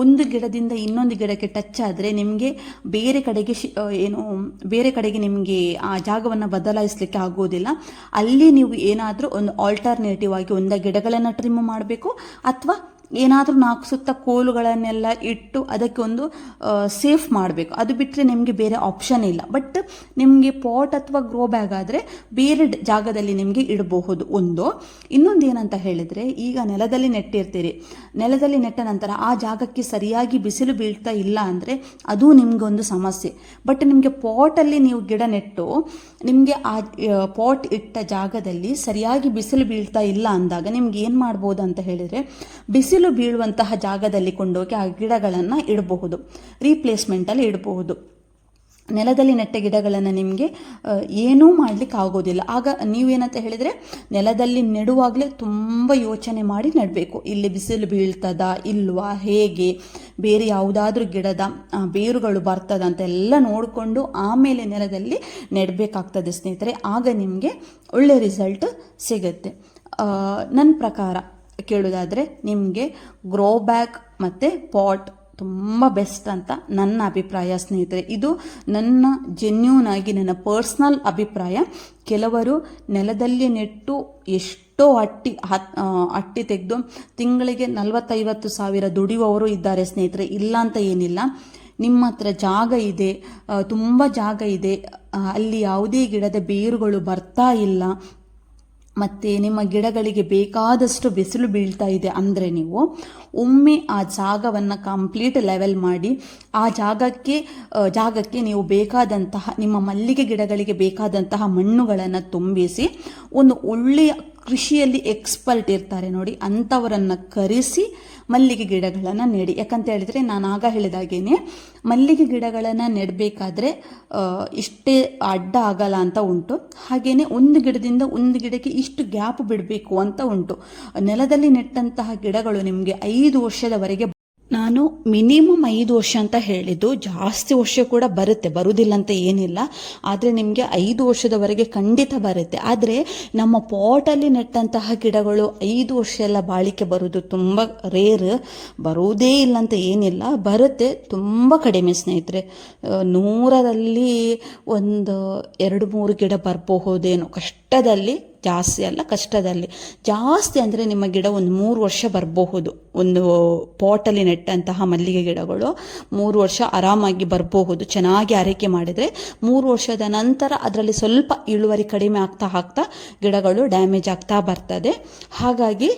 ಒಂದು ಗಿಡದಿಂದ ಇನ್ನೊಂದು ಗಿಡಕ್ಕೆ ಟಚ್ ಆದರೆ ನಿಮಗೆ ಬೇರೆ ಕಡೆಗೆ ಏನು, ಬೇರೆ ಕಡೆಗೆ ನಿಮಗೆ ಆ ಜಾಗವನ್ನು ಬದಲಾಯಿಸಲಿಕ್ಕೆ ಆಗೋದಿಲ್ಲ. ಅಲ್ಲಿ ನೀವು ಏನಾದರೂ ಒಂದು ಆಲ್ಟರ್ನೇಟಿವ್ ಆಗಿ ಒಂದ ಗಿಡಗಳನ್ನು ಟ್ರಿಮ್ ಮಾಡಬೇಕು, ಅಥವಾ ಏನಾದರೂ ನಾಲ್ಕು ಸುತ್ತ ಕೋಲುಗಳನ್ನೆಲ್ಲ ಇಟ್ಟು ಅದಕ್ಕೆ ಒಂದು ಸೇಫ್ ಮಾಡಬೇಕು. ಅದು ಬಿಟ್ಟರೆ ನಿಮಗೆ ಬೇರೆ ಆಪ್ಷನ್ ಇಲ್ಲ. ಬಟ್ ನಿಮಗೆ ಪಾಟ್ ಅಥವಾ ಗ್ರೋ ಬ್ಯಾಗ್ ಆದರೆ ಬೇರೆ ಜಾಗದಲ್ಲಿ ನಿಮಗೆ ಇಡಬಹುದು ಒಂದು. ಇನ್ನೊಂದು ಏನಂತ ಹೇಳಿದರೆ, ಈಗ ನೆಲದಲ್ಲಿ ನೆಟ್ಟಿರ್ತೀರಿ. ನೆಲದಲ್ಲಿ ನೆಟ್ಟ ನಂತರ ಆ ಜಾಗಕ್ಕೆ ಸರಿಯಾಗಿ ಬಿಸಿಲು ಬೀಳ್ತಾ ಇಲ್ಲ ಅಂದರೆ ಅದು ನಿಮಗೊಂದು ಸಮಸ್ಯೆ. ಬಟ್ ನಿಮಗೆ ಪಾಟಲ್ಲಿ ನೀವು ಗಿಡ ನೆಟ್ಟು, ನಿಮಗೆ ಆ ಪಾಟ್ ಇಟ್ಟ ಜಾಗದಲ್ಲಿ ಸರಿಯಾಗಿ ಬಿಸಿಲು ಬೀಳ್ತಾ ಇಲ್ಲ ಅಂದಾಗ ನಿಮ್ಗೆ ಏನು ಮಾಡ್ಬೋದು ಅಂತ ಹೇಳಿದರೆ ಬಿಸಿಲು ಬೀಳುವಂತಹ ಜಾಗದಲ್ಲಿ ಕೊಂಡೋಗಿ ಆ ಗಿಡಗಳನ್ನು ಇಡಬಹುದು ರೀಪ್ಲೇಸ್ಮೆಂಟಲ್ಲಿ ಇಡಬಹುದು. ನೆಲದಲ್ಲಿ ನೆಟ್ಟ ಗಿಡಗಳನ್ನು ನಿಮಗೆ ಏನೂ ಮಾಡಲಿಕ್ಕೆ ಆಗೋದಿಲ್ಲ. ಆಗ ನೀವೇನಂತ ಹೇಳಿದರೆ, ನೆಲದಲ್ಲಿ ನೆಡುವಾಗಲೇ ತುಂಬ ಯೋಚನೆ ಮಾಡಿ ನೆಡಬೇಕು. ಇಲ್ಲಿ ಬಿಸಿಲು ಬೀಳ್ತದ, ಇಲ್ವಾ, ಹೇಗೆ, ಬೇರೆ ಯಾವುದಾದ್ರೂ ಗಿಡದ ಬೇರುಗಳು ಬರ್ತದ ಅಂತೆಲ್ಲ ನೋಡಿಕೊಂಡು ಆಮೇಲೆ ನೆಲದಲ್ಲಿ ನೆಡಬೇಕಾಗ್ತದೆ ಸ್ನೇಹಿತರೆ. ಆಗ ನಿಮಗೆ ಒಳ್ಳೆ ರಿಸಲ್ಟ್ ಸಿಗುತ್ತೆ. ನನ್ನ ಪ್ರಕಾರ ಕೇಳೋದಾದರೆ ನಿಮಗೆ ಗ್ರೋ ಬ್ಯಾಗ್ ಮತ್ತು ಪಾಟ್ ತುಂಬ ಬೆಸ್ಟ್ ಅಂತ ನನ್ನ ಅಭಿಪ್ರಾಯ ಸ್ನೇಹಿತರೆ. ಇದು ನನ್ನ ಜೆನ್ಯೂನ್ ಆಗಿ ನನ್ನ ಪರ್ಸ್ನಲ್ ಅಭಿಪ್ರಾಯ. ಕೆಲವರು ನೆಲದಲ್ಲಿ ನೆಟ್ಟು ಎಷ್ಟೋ ಅಟ್ಟಿ ಅಟ್ಟಿ ತೆಗೆದು ತಿಂಗಳಿಗೆ ನಲವತ್ತೈವತ್ತು ಸಾವಿರ ದುಡಿಯುವವರು ಇದ್ದಾರೆ ಸ್ನೇಹಿತರೆ. ಇಲ್ಲ ಅಂತ ಏನಿಲ್ಲ. ನಿಮ್ಮ ಹತ್ರ ಜಾಗ ಇದೆ ತುಂಬ ಜಾಗ ಇದೆ. ಅಲ್ಲಿ ಯಾವುದೇ ಗಿಡದ ಬೇರುಗಳು ಬರ್ತಾ ಇಲ್ಲ. ಮತ್ತು ನಿಮ್ಮ ಗಿಡಗಳಿಗೆ ಬೇಕಾದಷ್ಟು ಬಿಸಿಲು ಬೀಳ್ತಾ ಇದೆ ಅಂದರೆ ನೀವು ಒಮ್ಮೆ ಆ ಜಾಗವನ್ನು ಕಂಪ್ಲೀಟ್ ಲೆವೆಲ್ ಮಾಡಿ, ಆ ಜಾಗಕ್ಕೆ ಜಾಗಕ್ಕೆ ನೀವು ಬೇಕಾದಂತಹ, ನಿಮ್ಮ ಮಲ್ಲಿಗೆ ಗಿಡಗಳಿಗೆ ಬೇಕಾದಂತಹ ಮಣ್ಣುಗಳನ್ನು ತುಂಬಿಸಿ, ಒಂದು ಒಳ್ಳೆಯ ಕೃಷಿಯಲ್ಲಿ ಎಕ್ಸ್ಪರ್ಟ್ ಇರ್ತಾರೆ ನೋಡಿ ಅಂಥವರನ್ನು ಕರೆಸಿ ಮಲ್ಲಿಗೆ ಗಿಡಗಳನ್ನು ನೆಡಿ. ಯಾಕಂತ ಹೇಳಿದರೆ ನಾನು ಆಗ ಹೇಳಿದಾಗೇನೆ, ಮಲ್ಲಿಗೆ ಗಿಡಗಳನ್ನು ನೆಡಬೇಕಾದ್ರೆ ಇಷ್ಟೇ ಅಡ್ಡ ಆಗಲ್ಲ ಅಂತ ಉಂಟು. ಹಾಗೆಯೇ ಒಂದು ಗಿಡದಿಂದ ಒಂದು ಗಿಡಕ್ಕೆ ಇಷ್ಟು ಗ್ಯಾಪ್ ಬಿಡಬೇಕು ಅಂತ ಉಂಟು. ನೆಲದಲ್ಲಿ ನೆಟ್ಟಂತಹ ಗಿಡಗಳು ನಿಮಗೆ ಐದು ವರ್ಷದವರೆಗೆ ನಾನು ಮಿನಿಮಮ್ ಐದು ವರ್ಷ ಅಂತ ಹೇಳಿದ್ದು, ಜಾಸ್ತಿ ವರ್ಷ ಕೂಡ ಬರುತ್ತೆ ಬರುವುದಿಲ್ಲ ಅಂತ ಏನಿಲ್ಲ. ಆದರೆ ನಿಮಗೆ ಐದು ವರ್ಷದವರೆಗೆ ಖಂಡಿತ ಬರುತ್ತೆ. ಆದರೆ ನಮ್ಮ ಪಾಟಲ್ಲಿ ನೆಟ್ಟಂತಹ ಗಿಡಗಳು ಐದು ವರ್ಷ ಎಲ್ಲ ಬಾಳಿಕೆ ಬರೋದು ತುಂಬ ರೇರ್ ಬರುವುದೇ ಇಲ್ಲ ಅಂತ ಏನಿಲ್ಲ. ಬರುತ್ತೆ ತುಂಬ ಕಡಿಮೆ ಸ್ನೇಹಿತರೆ. ನೂರರಲ್ಲಿ ಒಂದು ಎರಡು ಮೂರು ಗಿಡ ಬರಬಹುದೇನೋ ಕಷ್ಟದಲ್ಲಿ, ಜಾಸ್ತಿ ಅಲ್ಲ, ಕಷ್ಟದಲ್ಲಿ. ಜಾಸ್ತಿ ಅಂದರೆ ನಿಮ್ಮ ಗಿಡ ಒಂದು ಮೂರು ವರ್ಷ ಬರಬಹುದು. ಒಂದು ಪಾಟಲ್ಲಿ ನೆಟ್ಟಂತಹ ಮಲ್ಲಿಗೆ ಗಿಡಗಳು ಮೂರು ವರ್ಷ ಆರಾಮಾಗಿ ಬರಬಹುದು. ಚೆನ್ನಾಗಿ ಆರೈಕೆ ಮಾಡಿದರೆ ಮೂರು ವರ್ಷದ ನಂತರ ಅದರಲ್ಲಿ ಸ್ವಲ್ಪ ಇಳುವರಿ ಕಡಿಮೆ ಆಗ್ತಾ ಆಗ್ತಾ ಗಿಡಗಳು ಡ್ಯಾಮೇಜ್ ಆಗ್ತಾ ಬರ್ತದೆ. ಹಾಗಾಗಿ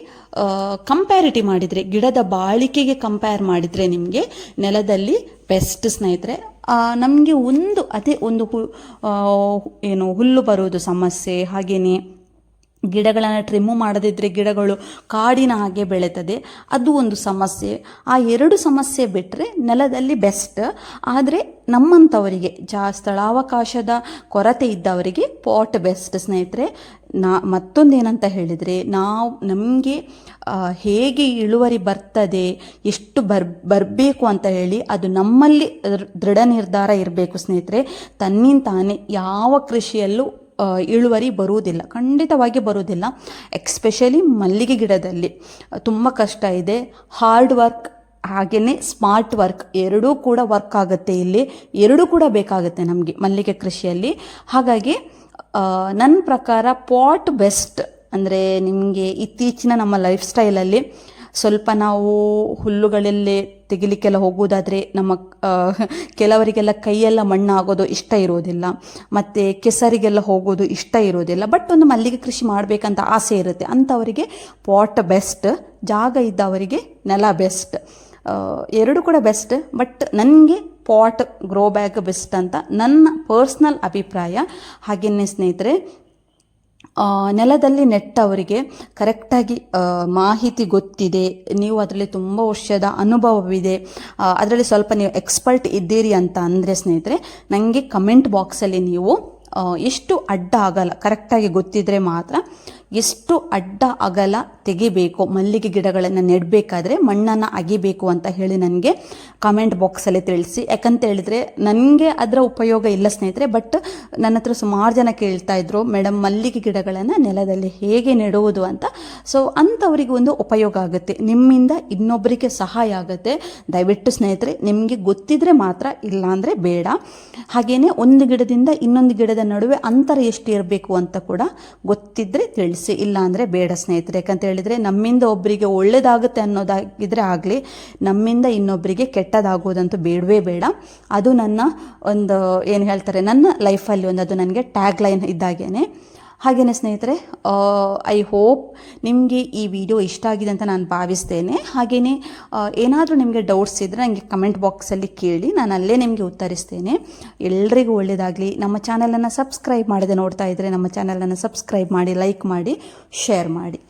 ಕಂಪ್ಯಾರಿಟಿ ಮಾಡಿದರೆ, ಗಿಡದ ಬಾಳಿಕೆಗೆ ಕಂಪೇರ್ ಮಾಡಿದರೆ ನಿಮಗೆ ನೆಲದಲ್ಲಿ ಬೆಸ್ಟ್ ಸ್ನೇಹಿತರೆ ನಮಗೆ ಒಂದು ಅದೇ ಒಂದು ಹು ಏನು ಹುಲ್ಲು ಬರೋದು ಸಮಸ್ಯೆ ಹಾಗೆಯೇ ಗಿಡಗಳನ್ನು ಟ್ರಿಮ್ಮು ಮಾಡದಿದ್ದರೆ ಗಿಡಗಳು ಕಾಡಿನ ಹಾಗೆ ಬೆಳೀತದೆ. ಅದು ಒಂದು ಸಮಸ್ಯೆ. ಆ ಎರಡು ಸಮಸ್ಯೆ ಬಿಟ್ಟರೆ ನೆಲದಲ್ಲಿ ಬೆಸ್ಟ್ ಆದರೆ ನಮ್ಮಂಥವರಿಗೆ ಜಾ ಸ್ಥಳಾವಕಾಶದ ಕೊರತೆ ಇದ್ದವರಿಗೆ ಪಾಟ್ ಬೆಸ್ಟ್ ಸ್ನೇಹಿತರೆ, ನಾ ಮತ್ತೊಂದೇನಂತ ಹೇಳಿದರೆ, ನಾವು ನಮಗೆ ಹೇಗೆ ಇಳುವರಿ ಬರ್ತದೆ, ಎಷ್ಟು ಬರ್, ಬರಬೇಕು ಅಂತ ಹೇಳಿ ಅದು ನಮ್ಮಲ್ಲಿ ದೃಢ ನಿರ್ಧಾರ ಇರಬೇಕು ಸ್ನೇಹಿತರೆ. ತನ್ನಿಂತಾನೇ ಯಾವ ಕೃಷಿಯಲ್ಲೂ ಇಳುವರಿ ಬರುವುದಿಲ್ಲ, ಖಂಡಿತವಾಗಿ ಬರುವುದಿಲ್ಲ. ಎಕ್ಸ್ಪೆಷಲಿ ಮಲ್ಲಿಗೆ ಗಿಡದಲ್ಲಿ. ತುಂಬ ಕಷ್ಟ ಇದೆ. ಹಾರ್ಡ್ ವರ್ಕ್ ಹಾಗೆಯೇ ಸ್ಮಾರ್ಟ್ ವರ್ಕ್ ಎರಡೂ ಕೂಡ ವರ್ಕ್ ಆಗುತ್ತೆ ಇಲ್ಲಿ. ಎರಡೂ ಕೂಡ ಬೇಕಾಗುತ್ತೆ ನಮಗೆ ಮಲ್ಲಿಗೆ ಕೃಷಿಯಲ್ಲಿ. ಹಾಗಾಗಿ ನನ್ನ ಪ್ರಕಾರ ಪಾಟ್ ಬೆಸ್ಟ್ ಅಂದರೆ ನಿಮಗೆ ಇತ್ತೀಚಿನ ನಮ್ಮ ಲೈಫ್ ಸ್ಟೈಲಲ್ಲಿ ಸ್ವಲ್ಪ ನಾವು ಹುಲ್ಲುಗಳಲ್ಲೇ ತೆಗಿಲಿಕ್ಕೆಲ್ಲ ಹೋಗುವುದಾದರೆ ನಮ್ಮ ಕೆಲವರಿಗೆಲ್ಲ ಕೈಯೆಲ್ಲ ಮಣ್ಣಾಗೋದು ಇಷ್ಟ ಇರೋದಿಲ್ಲ. ಮತ್ತು ಕೆಸರಿಗೆಲ್ಲ ಹೋಗೋದು ಇಷ್ಟ ಇರೋದಿಲ್ಲ. ಬಟ್ ಒಂದು ಮಲ್ಲಿಗೆ ಕೃಷಿ ಮಾಡಬೇಕಂತ ಆಸೆ ಇರುತ್ತೆ. ಅಂಥವರಿಗೆ ಪಾಟ್ ಬೆಸ್ಟ್ ಜಾಗ ಇದ್ದವರಿಗೆ ನೆಲ ಬೆಸ್ಟ್ ಎರಡು ಕೂಡ ಬೆಸ್ಟ್ ಬಟ್ ನನಗೆ ಪಾಟ್ ಗ್ರೋ ಬ್ಯಾಗ್ ಬೆಸ್ಟ್ ಅಂತ ನನ್ನ ಪರ್ಸ್ನಲ್ ಅಭಿಪ್ರಾಯ. ಹಾಗೆಯೇ ಸ್ನೇಹಿತರೆ ನೆಲದಲ್ಲಿ ನೆಟ್ಟವರಿಗೆ ಕರೆಕ್ಟಾಗಿ ಮಾಹಿತಿ ಗೊತ್ತಿದೆ. ನೀವು ಅದರಲ್ಲಿ ತುಂಬ ವರ್ಷದ ಅನುಭವವಿದೆ. ಅದರಲ್ಲಿ ಸ್ವಲ್ಪ ನೀವು ಎಕ್ಸ್ಪರ್ಟ್ ಇದ್ದೀರಿ ಅಂತ ಅಂದರೆ ಸ್ನೇಹಿತರೆ ನನಗೆ ಕಮೆಂಟ್ ಬಾಕ್ಸಲ್ಲಿ ನೀವು ಎಷ್ಟು ಅಡ್ಡ ಆಗಲ್ಲ, ಕರೆಕ್ಟಾಗಿ ಗೊತ್ತಿದ್ರೆ ಮಾತ್ರ ಎಷ್ಟು ಅಡ್ಡ ಅಗಲ ತೆಗಿಬೇಕು, ಮಲ್ಲಿಗೆ ಗಿಡಗಳನ್ನು ನೆಡಬೇಕಾದ್ರೆ ಮಣ್ಣನ್ನು ಅಗಿಬೇಕು ಅಂತ ಹೇಳಿ ನನಗೆ ಕಮೆಂಟ್ ಬಾಕ್ಸಲ್ಲಿ ತಿಳಿಸಿ. ಯಾಕಂತ ಹೇಳಿದರೆ ನನಗೆ ಅದರ ಉಪಯೋಗ ಇಲ್ಲ ಸ್ನೇಹಿತರೆ ಬಟ್ ನನ್ನ ಹತ್ರ ಸುಮಾರು ಜನ ಕೇಳ್ತಾ ಇದ್ರು ಮೇಡಮ್ ಮಲ್ಲಿಗೆ ಗಿಡಗಳನ್ನು ನೆಲದಲ್ಲಿ ಹೇಗೆ ನೆಡುವುದು ಅಂತ? ಸೊ ಅಂಥವರಿಗೆ ಒಂದು ಉಪಯೋಗ ಆಗುತ್ತೆ. ನಿಮ್ಮಿಂದ ಇನ್ನೊಬ್ಬರಿಗೆ ಸಹಾಯ ಆಗುತ್ತೆ. ದಯವಿಟ್ಟು ಸ್ನೇಹಿತರೆ, ನಿಮಗೆ ಗೊತ್ತಿದ್ರೆ ಮಾತ್ರ ಇಲ್ಲ ಅಂದರೆ ಬೇಡ. ಹಾಗೆಯೇ ಒಂದು ಗಿಡದಿಂದ ಇನ್ನೊಂದು ಗಿಡದ ನಡುವೆ ಅಂತರ ಎಷ್ಟು ಇರಬೇಕು ಅಂತ ಕೂಡ ಗೊತ್ತಿದ್ರೆ ತಿಳಿಸಿ. ಇಲ್ಲ ಅಂದರೆ ಬೇಡ ಸ್ನೇಹಿತರೆ. ಯಾಕಂತ ಹೇಳಿದರೆ, ನಮ್ಮಿಂದ ಒಬ್ಬರಿಗೆ ಒಳ್ಳೇದಾಗುತ್ತೆ ಅನ್ನೋದಾಗಿದ್ರೆ ಆಗಲಿ, ನಮ್ಮಿಂದ ಇನ್ನೊಬ್ಬರಿಗೆ ಕೆಟ್ಟದಾಗೋದಂತೂ ಬೇಡವೇ ಬೇಡ. ಅದು ನನ್ನ ಒಂದು, ಏನು ಹೇಳ್ತಾರೆ, ನನ್ನ ಲೈಫಲ್ಲಿ ಒಂದು, ಅದು ನನಗೆ ಟ್ಯಾಗ್ ಲೈನ್ ಇದ್ದಾಗೇನೆ. ಹಾಗೆಯೇ ಸ್ನೇಹಿತರೆ ಐ ಹೋಪ್ ನಿಮಗೆ ಈ ವಿಡಿಯೋ ಇಷ್ಟ ಆಗಿದೆ ಅಂತ ನಾನು ಭಾವಿಸ್ತೇನೆ. ಹಾಗೆಯೇ ಏನಾದರೂ ನಿಮಗೆ ಡೌಟ್ಸ್ ಇದ್ದರೆ ನನಗೆ ಕಮೆಂಟ್ ಬಾಕ್ಸಲ್ಲಿ ಕೇಳಿ, ನಾನು ಅಲ್ಲೇ ನಿಮಗೆ ಉತ್ತರಿಸ್ತೇನೆ. ಎಲ್ರಿಗೂ ಒಳ್ಳೆಯದಾಗಲಿ ನಮ್ಮ ಚಾನಲನ್ನು ಸಬ್ಸ್ಕ್ರೈಬ್ ಮಾಡದೆ ನೋಡ್ತಾ ಇದ್ದರೆ ನಮ್ಮ ಚಾನಲನ್ನು ಸಬ್ಸ್ಕ್ರೈಬ್ ಮಾಡಿ ಲೈಕ್ ಮಾಡಿ ಶೇರ್ ಮಾಡಿ.